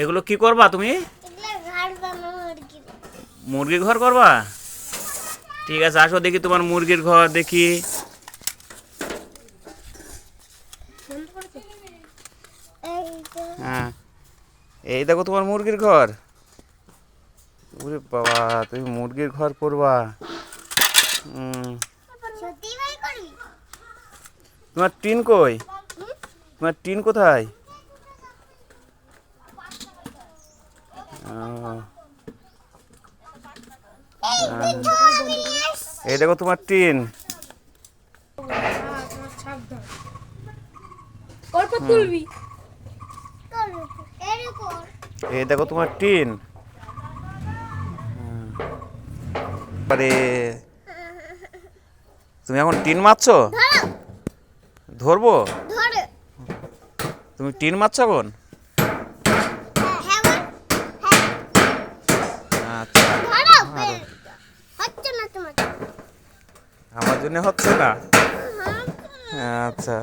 এগুলো কি করবা তুমি? মুরগির ঘর করবা? ঠিক আছে আসো দেখি তোমার মুরগির ঘর দেখি। হ্যাঁ। এই দেখো তোমার মুরগির ঘর। ওরে বাবা তুমি মুরগির ঘর করবি। তোমার টিন কই? তোমার টিন কোথায়? এই দেখো তোমার টিন। এই দেখো তোমার টিন। আরে। তুমি এখন টিন মারছো? ধরবো? তুমি টিন মারছো এখন হ্যাঁ বল হ্যাঁ আচ্ছা ধরো হচ্ছে না তোমার আমার জন্য হচ্ছে না? আচ্ছা।